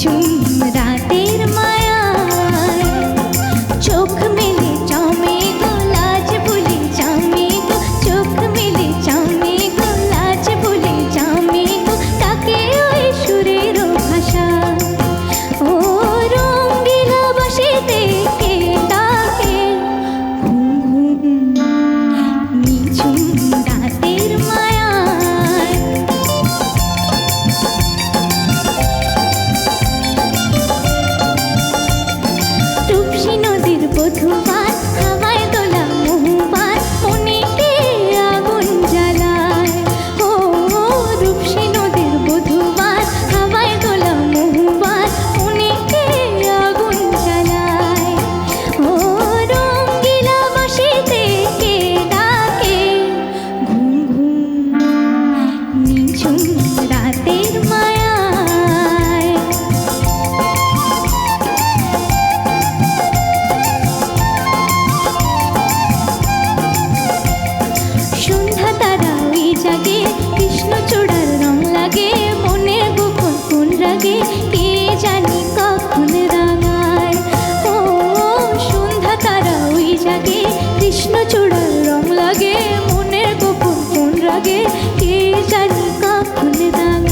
চুম রাতে 情。 아픈 내 당신